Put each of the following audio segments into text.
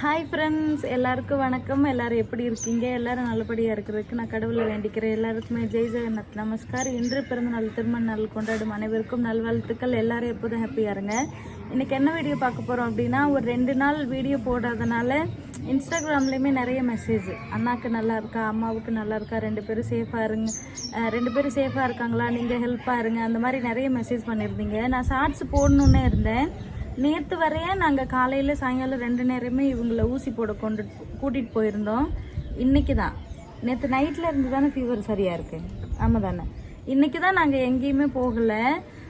Hi friends எல்லாருக்கும் வணக்கம். எல்லாரும் எப்படி இருக்கீங்க? எல்லாரும் நல்லபடியாக இருக்கிறதுக்கு நான் கடவுளை வேண்டிக்கிறேன். எல்லாருக்குமே ஜெய் ஜெகநாத் நமஸ்கார். இன்று பிறந்த நாள் திருமண நாள் கொண்டாடும் அனைவருக்கும் நல்வாழ்த்துக்கள். எல்லாரும் எப்போதும் ஹாப்பியாக இருங்க. இன்னைக்கு என்ன வீடியோ பார்க்க போகிறோம் அப்படின்னா ஒரு ரெண்டு நாள் வீடியோ போடாதனால இன்ஸ்டாகிராம்லேயுமே நிறைய மெசேஜ் அண்ணாக்கு நல்லா இருக்கா? அம்மாவுக்கு நல்லா இருக்கா? ரெண்டு பேரும் சேஃபாக இருங்க. ரெண்டு பேரும் சேஃபாக இருக்காங்களா? நீங்கள் ஹெல்ப்பாக இருங்க. அந்த மாதிரி நிறைய மெசேஜ் பண்ணியிருந்தீங்க. நான் ஷார்ட்ஸ் போடணுன்னே இருந்தேன். நேற்று வரைய நாங்கள் காலையில் சாயங்காலம் ரெண்டு நேரமே இவங்கள ஊசி போட கொண்டு கூட்டிகிட்டு போயிருந்தோம். இன்னைக்கு தான் நேற்று நைட்டில் இருந்து தானே ஃபீவர் சரியாக இருக்குது ஆமாம் தானே. இன்றைக்கி தான் நாங்கள் எங்கேயுமே போகலை.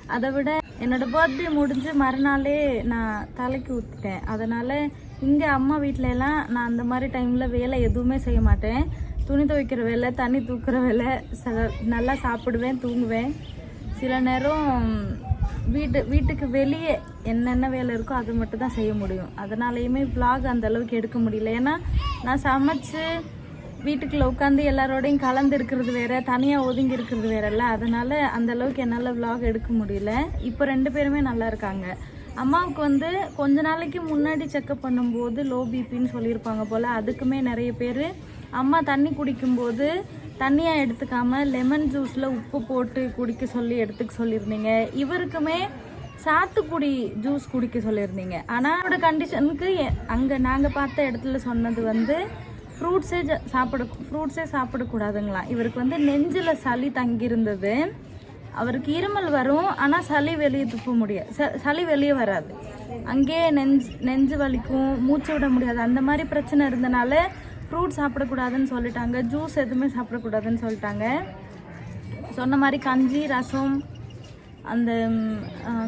அதை விட என்னோட பர்த்டே முடிஞ்சு மறுநாளே நான் தலைக்கு ஊற்றிட்டேன் அதனால் இங்கே அம்மா வீட்டிலலாம் எல்லாம் நான் அந்த மாதிரி டைமில் வேலை எதுவுமே செய்ய மாட்டேன். துணி துவைக்கிற வேலை தண்ணி தூக்குற வேலை ச- நல்லா சாப்பிடுவேன் தூங்குவேன். சில நேரம் வீட்டு வீட்டுக்கு வெளியே என்னென்ன வேலை இருக்கோ அது மட்டும் தான் செய்ய முடியும். அதனாலையுமே vlog அந்த அளவுக்கு எடுக்க முடியல. ஏன்னா நான் சமைச்சு வீட்டுக்குள்ள உட்காந்து எல்லாரோடையும் கலந்து இருக்கிறது வேற தனியாக ஒதுங்கி இருக்கிறது வேறல்ல. அதனால அந்த அளவுக்கு என்னால் vlog எடுக்க முடியல. இப்போ ரெண்டு பேருமே நல்லா இருக்காங்க. அம்மாவுக்கு வந்து கொஞ்ச நாளைக்கு முன்னாடி செக்கப் பண்ணும்போது லோ பிபின்னு சொல்லியிருப்பாங்க போல் அதுக்குமே நிறைய பேர் அம்மா தண்ணி குடிக்கும்போது தண்ணியாக எடுத்துக்காம லெமன் ஜூஸில் உப்பு போட்டு குடிக்க சொல்லி எடுத்துக்க சொல்லியிருந்தீங்க. இவருக்குமே சாத்துக்குடி ஜூஸ் குடிக்க சொல்லியிருந்தீங்க. ஆனால் அவரோட கண்டிஷனுக்கு அங்கே நாங்கள் பார்த்த இடத்துல சொன்னது வந்து ஃப்ரூட்ஸே சாப்பிட ஃப்ரூட்ஸே சாப்பிடக்கூடாதுங்களா. இவருக்கு வந்து நெஞ்சில் சளி தங்கியிருந்தது. அவருக்கு இருமல் வரும் ஆனால் சளி வெளியே துப்ப முடியாது ச- சளி வெளியே வராது. அங்கேயே நெஞ்சு நெஞ்சு வலிக்கும் மூச்சு விட முடியாது. அந்த மாதிரி பிரச்சனை இருந்தனால ஃப்ரூட் சாப்பிடக்கூடாதுன்னு சொல்லிட்டாங்க. ஜூஸ் எதுவுமே சாப்பிடக்கூடாதுன்னு சொல்லிட்டாங்க. சொன்ன மாதிரி கஞ்சி ரசம் அந்த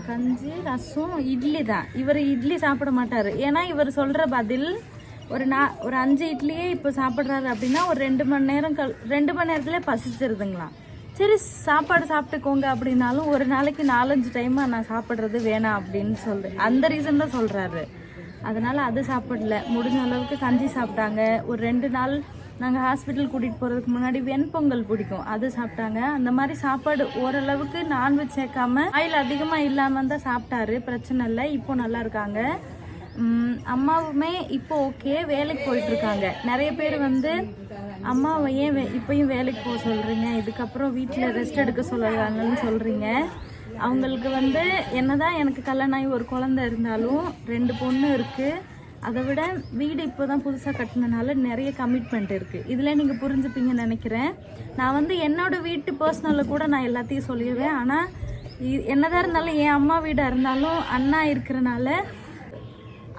கஞ்சி ரசம் இட்லி தான். இவர் இட்லி சாப்பிட மாட்டார். ஏன்னா இவர் சொல்கிற பதில் ஒரு நா ஒரு அஞ்சு இட்லியே இப்போ சாப்பிட்றாரு அப்படின்னா ஒரு ரெண்டு மணி நேரம் கல் ரெண்டு மணி நேரத்துலேயே பசிச்சிருதுங்களாம். சரி சாப்பாடு சாப்பிட்டுக்கோங்க அப்படின்னாலும் ஒரு நாளைக்கு நாலஞ்சு டைமாக நான் சாப்பிட்றது வேணாம் அப்படின்னு சொல்லு. அந்த ரீசன் தான் சொல்கிறாரு அதனால் அது சாப்பிடல. முடிஞ்ச அளவுக்கு கஞ்சி சாப்பிட்டாங்க. ஒரு ரெண்டு நாள் நாங்கள் ஹாஸ்பிட்டல் கூட்டிகிட்டு போகிறதுக்கு முன்னாடி வெண்பொங்கல் பிடிக்கும். அது சாப்பிட்டாங்க. அந்த மாதிரி சாப்பாடு ஓரளவுக்கு நான்வெஜ் சேர்க்காம ஆயில் அதிகமாக இல்லாமல் தான் சாப்பிட்டாரு. பிரச்சனை இல்லை. இப்போ நல்லா இருக்காங்க. அம்மாவுமே இப்போ ஓகே வேலைக்கு போயிட்டுருக்காங்க நிறைய பேர் வந்து அம்மாவை ஏன் வே- இப்பயும் வேலைக்கு போக சொல்கிறீங்க இதுக்கப்புறம் வீட்டில் ரெஸ்ட் எடுக்க சொல்லலாங்கன்னு சொல்கிறீங்க அவங்களுக்கு வந்து என்னதான் எனக்கு கல்யாணம் ஆகி ஒரு குழந்தை இருந்தாலும் ரெண்டு பொண்ணு இருக்குது அதை விட வீடு இப்போ தான் புதுசாக கட்டினனால நிறைய கமிட்மெண்ட் இருக்குது இதில் நீங்கள் புரிஞ்சுப்பீங்கன்னு நினைக்கிறேன். நான் வந்து என்னோட வீட்டு பர்சனலில் கூட நான் எல்லாத்தையும் சொல்லிடுவேன். ஆனால் என்னதான் இருந்தாலும் என் அம்மா வீடாக இருந்தாலும் அண்ணா இருக்கிறனால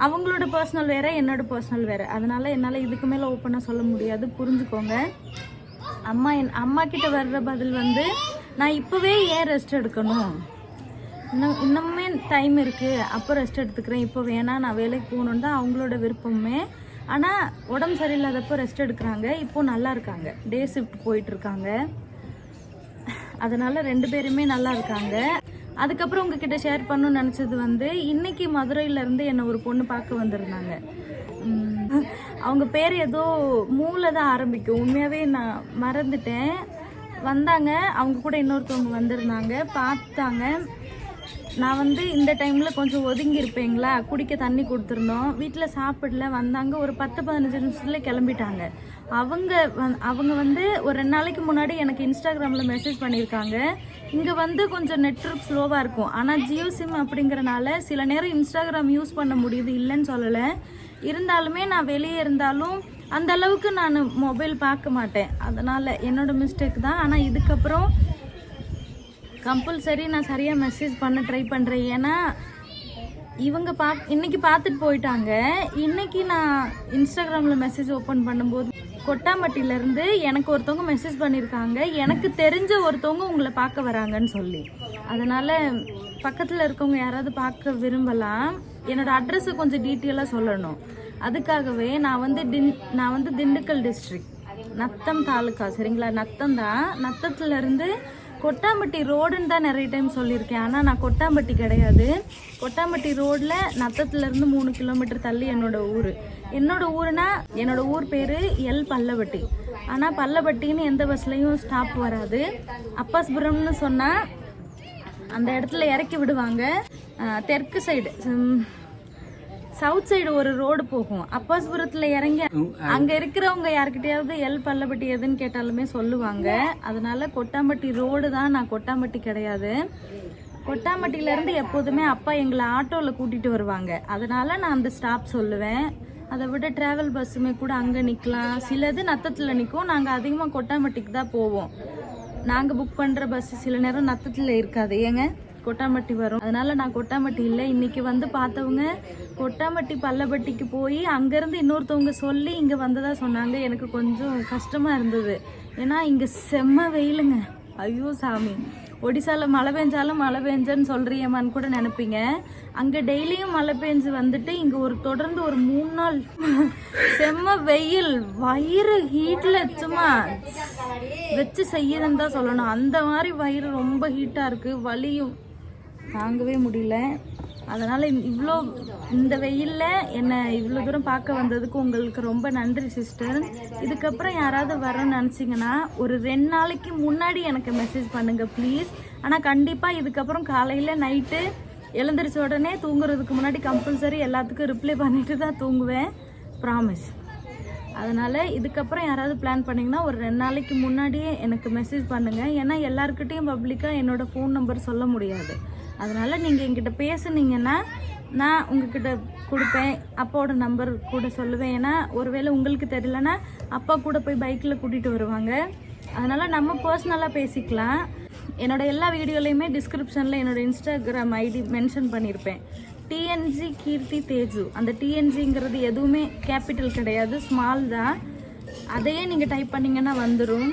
அவங்களோட பர்சனல் வேற என்னோட பர்சனல் வேற. அதனால என்னால் இதுக்கு மேலே ஓப்பனாக சொல்ல முடியாது. புரிஞ்சுக்கோங்க. அம்மா என் அம்மா கிட்ட வர்ற பதில் வந்து நான் இப்போவே ஏன் ரெஸ்ட் எடுக்கணும்? இன்னும் இன்னுமே டைம் இருக்குது அப்போ ரெஸ்ட் எடுத்துக்கிறேன். இப்போ வேணாம் நான் வேலைக்கு போகணுன்னு தான் அவங்களோட விருப்பமே. ஆனால் உடம்பு சரியில்லாதப்போ ரெஸ்ட் எடுக்கிறாங்க. இப்போ நல்லா இருக்காங்க. டே ஷிஃப்ட் போயிட்டுருக்காங்க அதனால் ரெண்டு பேருமே நல்லா இருக்காங்க. அதுக்கப்புறம் உங்ககிட்ட ஷேர் பண்ணணும்னு நினச்சது வந்து இன்னைக்கு மதுரையிலேருந்து என்னை ஒரு பொண்ணு பார்க்க வந்திருந்தாங்க. அவங்க பேர் ஏதோ மூளை தான் ஆரம்பிக்கும். உண்மையாகவே நான் மறந்துட்டேன். வந்தாங்க. அவங்க கூட இன்னொருத்தவங்க வந்திருந்தாங்க. பார்த்தாங்க. நான் வந்து இந்த டைமில் கொஞ்சம் ஒதுங்கி இருப்பேங்களா? குடிக்க தண்ணி கொடுத்துருந்தோம். வீட்டில் சாப்பிடல. வந்தாங்க. ஒரு பத்து பதினஞ்சு நிமிஷத்தில் கிளம்பிட்டாங்க. அவங்க வந்- அவங்க வந்து ஒரு ரெண்டு நாளைக்கு முன்னாடி எனக்கு இன்ஸ்டாகிராமில் மெசேஜ் பண்ணியிருக்காங்க. இங்கே வந்து கொஞ்சம் நெட்ஒர்க் ஸ்லோவாக இருக்கும். ஆனால் ஜியோ சிம் அப்படிங்கிறனால சில நேரம் இன்ஸ்டாகிராம் யூஸ் பண்ண முடியுது இல்லைன்னு சொல்லலை. இருந்தாலுமே நான் வெளியே இருந்தாலும் அந்த அளவுக்கு நான் மொபைல் பார்க்க மாட்டேன். அதனால் என்னோட மிஸ்டேக் தான். ஆனால் இதுக்கப்புறம் கம்பல்சரி நான் சரியாக மெசேஜ் பண்ண ட்ரை பண்ணுறேன் ஏன்னா இவங்க பா இன்றைக்கி பார்த்துட்டு போயிட்டாங்க. இன்றைக்கி நான் இன்ஸ்டாகிராமில் மெசேஜ் ஓப்பன் பண்ணும்போது கொட்டாம்பட்டியிலேருந்து எனக்கு ஒருத்தவங்க மெசேஜ் பண்ணியிருக்காங்க. எனக்கு தெரிஞ்ச ஒருத்தவங்க உங்களை பார்க்க வராங்கன்னு சொல்லி. அதனால் பக்கத்தில் இருக்கவங்க யாராவது பார்க்க விரும்பலாம். என்னோடய அட்ரஸை கொஞ்சம் டீட்டெயிலாக சொல்லணும். அதுக்காகவே நான் வந்து டின் நான் வந்து திண்டுக்கல் டிஸ்ட்ரிக்ட் நத்தம் தாலுக்கா சரிங்களா? நத்தம் தான். நத்தத்துலேருந்து கொட்டாம்பட்டி ரோடுன்னு தான் நிறைய டைம் சொல்லியிருக்கேன். ஆனால் நான் கொட்டாம்பட்டி கிடையாது. கொட்டாம்பட்டி ரோடில் நத்தத்துலேருந்து மூணு கிலோமீட்டர் தள்ளி என்னோடய ஊர். என்னோடய ஊருனா என்னோடய ஊர் பேர் எல் பல்லவட்டி. ஆனால் பல்லவட்டின்னு எந்த பஸ்லேயும் ஸ்டாப் வராது. அப்பாஸ்புரம்னு சொன்னால் அந்த இடத்துல இறக்கி விடுவாங்க. தெற்கு சைடு சவுத் சைடு ஒரு ரோடு போகும். அப்பாஸ்புரத்துல இறங்கி அங்க இருக்கிறவங்க யார்கிட்டயாவது எல் பல்லப்பட்டி எதுன்னு கேட்டாலுமே சொல்லுவாங்க. அதனால கொட்டாம்பட்டி ரோடு தான் நான் கொட்டாம்பட்டி கிடையாது. கொட்டாம்பட்டியில இருந்து எப்போதுமே அப்பா எங்களை ஆட்டோல கூட்டிட்டு வருவாங்க. அதனால நான் அந்த ஸ்டாப் சொல்லுவேன். அதை விட டிராவல் பஸ்ஸுமே கூட அங்கே நிற்கலாம் சிலது நத்தத்தில் நிற்கும் நாங்கள் அதிகமாக கொட்டாம்பட்டிக்கு தான் போவோம். நாங்கள் புக் பண்ணுற பஸ் சில நேரம் நத்தத்தில் இருக்காது. ஏங்க? கொட்டாம்பட்டி வரும். அதனால நான் கொட்டாம்பட்டி இல்லை. இன்னைக்கு வந்து பார்த்தவங்க கொட்டாம்பட்டி பல்லப்பட்டிக்கு போய் அங்கேருந்து இன்னொருத்தவங்க சொல்லி இங்கே வந்ததா சொன்னாங்க. எனக்கு கொஞ்சம் கஷ்டமாக இருந்தது. ஏன்னா இங்கே செம்ம வெயிலுங்க. ஐயோ சாமி. ஒடிசாவில் மழை பெஞ்சாலும் மழை பெஞ்சன்னு சொல்கிறியம்மான்னு கூட நினைப்பீங்க. அங்கே டெய்லியும் மழை பெஞ்சு வந்துட்டு இங்கே ஒரு தொடர்ந்து ஒரு மூணு நாள் செம்ம வெயில். வயிறு ஹீட்டில் சும்மா வச்சு செய்யுதுன்னு தான் சொல்லணும். அந்த மாதிரி வயிறு ரொம்ப ஹீட்டாக இருக்குது வலியும் தாங்கவே முடியல. அதனால் இவ்வளோ இந்த வெயிலில் என்னை இவ்வளோ தூரம் பார்க்க வந்ததுக்கு உங்களுக்கு ரொம்ப நன்றி சிஸ்டர் இதுக்கப்புறம் யாராவது வரணும்னு நினச்சிங்கன்னா ஒரு ரெண்டு நாளைக்கு முன்னாடி எனக்கு மெசேஜ் பண்ணுங்கள் ப்ளீஸ் ஆனால் கண்டிப்பாக இதுக்கப்புறம் காலையில் நைட்டு எழுந்திரிச்ச உடனே தூங்குறதுக்கு முன்னாடி கம்பல்சரி எல்லாத்துக்கும் ரிப்ளை பண்ணிட்டு தான் தூங்குவேன். ப்ராமிஸ் அதனால் இதுக்கப்புறம் யாராவது பிளான் பண்ணிங்கன்னா ஒரு ரெண்டு நாளைக்கு முன்னாடியே எனக்கு மெசேஜ் பண்ணுங்கள் ஏன்னா எல்லாருக்கிட்டேயும் பப்ளிக்காக என்னோடய ஃபோன் நம்பர் சொல்ல முடியாது. அதனால் நீங்கள் என்கிட்ட பேசுனீங்கன்னா நான் உங்ககிட்ட கொடுப்பேன் அப்பாவோட நம்பர் கூட சொல்லுவேன். ஏன்னா ஒருவேளை உங்களுக்கு தெரியலனா அப்பா கூட போய் பைக்கில் கூட்டிகிட்டு வருவாங்க. அதனால் நம்ம பர்சனலாக பேசிக்கலாம். என்னோட எல்லா வீடியோலையுமே டிஸ்கிரிப்ஷனில் என்னோட இன்ஸ்டாகிராம் ஐடி மென்ஷன் பண்ணியிருப்பேன் டிஎன்ஜி கீர்த்தி தேஜு. அந்த டிஎன்ஜிங்கிறது எதுவுமே கேபிட்டல் கிடையாது ஸ்மால் தான். அதையே நீங்கள் டைப் பண்ணிங்கன்னா வந்துடும்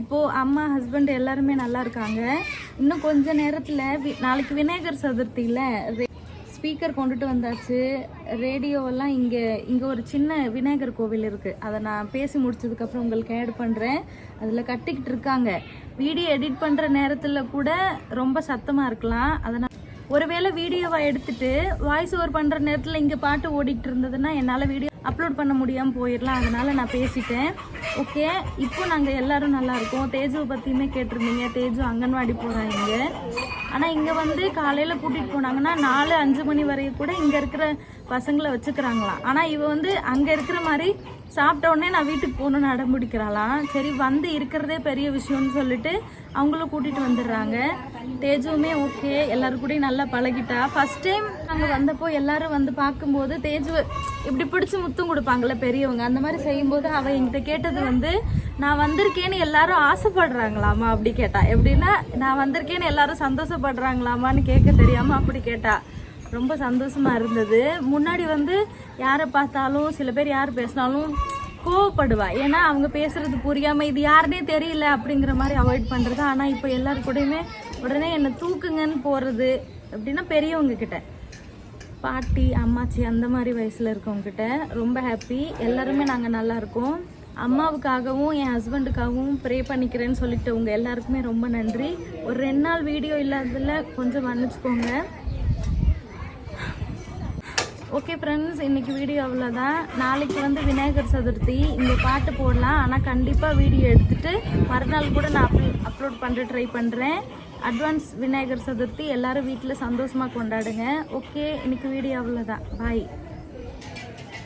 இப்போது அம்மா ஹஸ்பண்ட் எல்லாருமே நல்லா இருக்காங்க. இன்னும் கொஞ்ச நேரத்தில் நாளைக்கு விநாயகர் சதுர்த்தியில் ஸ்பீக்கர் கொண்டுட்டு வந்தாச்சு. ரேடியோவெல்லாம் இங்கே இங்கே ஒரு சின்ன விநாயகர் கோவில் இருக்குது அதை நான் பேசி முடிச்சதுக்கப்புறம் உங்களுக்கு ஆட் பண்ணுறேன் அதில் கட்டிக்கிட்டு இருக்காங்க. வீடியோ எடிட் பண்ணுற நேரத்தில் கூட ரொம்ப சத்தமாக இருக்கலாம். அதனால் ஒருவேளை வீடியோவை எடுத்துட்டு வாய்ஸ் ஓவர் பண்ணுற நேரத்தில் இங்கே பாட்டு ஓடிக்கிட்டு இருந்ததுன்னா என்னால் வீடியோ அப்லோட் பண்ண முடியாமல் போயிடலாம். அதனால் நான் பேசிட்டேன். ஓகே இப்போ நாங்கள் எல்லோரும் நல்லாயிருக்கோம் தேஜுவை பற்றியுமே கேட்டிருந்தீங்க. தேஜு அங்கன்வாடி போகிறாங்க ஆனால் இங்கே வந்து காலையில் கூட்டிகிட்டு போனாங்கன்னா நாலு அஞ்சு மணி வரையும் கூட இங்கே இருக்கிற பசங்களை வச்சுக்கிறாங்களாம் ஆனால் இவ வந்து அங்கே இருக்கிற மாதிரி சாப்பிட்ட உடனே நான் வீட்டுக்கு போகணும்னு அடம் பிடிக்கிறாளாம் சரி வந்து இருக்கிறதே பெரிய விஷயம்னு சொல்லிட்டு அவங்களும் கூட்டிகிட்டு வந்துடுறாங்க. தேஜுவுமே ஓகே எல்லாரும் கூடயும் நல்லா பழகிட்டா. ஃபர்ஸ்ட் டைம் நாங்கள் வந்தப்போ எல்லாரும் வந்து பார்க்கும்போது தேஜு இப்படி பிடிச்சி முத்தம் கொடுப்பாங்கல்ல பெரியவங்க அந்த மாதிரி செய்யும்போது அவள் என்கிட்ட கேட்டது வந்து நான் வந்திருக்கேன்னு எல்லாரும் ஆசைப்படுறாங்களாமா அப்படி கேட்டா. எப்படின்னா நான் வந்திருக்கேன்னு எல்லாரும் சந்தோஷப்படுறாங்களாமான்னு கேட்க தெரியாமல் அப்படி கேட்டா. ரொம்ப சந்தோஷமா இருந்தது. முன்னாடி வந்து யாரை பார்த்தாலும் சில பேர் யார் பேசினாலும் கோவப்படுவா. ஏன்னா அவங்க பேசுறது புரியாம இது யாருனே தெரியல அப்படிங்கிற மாதிரி அவாய்ட் பண்றது. ஆனா இப்போ எல்லாரு கூடயுமே உடனே என்னை தூக்குங்கன்னு போறது அப்படின்னா பெரியவங்க கிட்ட. பாட்டி அம்மாச்சி அந்த மாதிரி வயசுல இருக்கவங்க கிட்ட ரொம்ப ஹாப்பி எல்லாருமே நாங்க நல்லா இருக்கோம். அம்மாவுக்காகவும் என் ஹஸ்பண்டுக்காகவும் ப்ரே பண்ணிக்கிறேன்னு சொல்லிட்டு உங்க எல்லாருக்குமே ரொம்ப நன்றி. ஒரு ரெண்டு நாள் வீடியோ இல்லாததுல கொஞ்சம் மன்னிச்சுக்கோங்க. ஓகே ஃப்ரெண்ட்ஸ் இன்றைக்கி வீடியோ அவ்வளோதான் நாளைக்கு வந்து விநாயகர் சதுர்த்தி. இங்கே பாட்டு போடலாம். ஆனால் கண்டிப்பாக வீடியோ எடுத்துகிட்டு மறுநாள் கூட நான் அப்லோட் பண்ணுற ட்ரை பண்ணுறேன் அட்வான்ஸ் விநாயகர் சதுர்த்தி எல்லோரும் வீட்டில் சந்தோஷமாக கொண்டாடுங்க. ஓகே இன்றைக்கி வீடியோ அவ்வளோதான் பாய்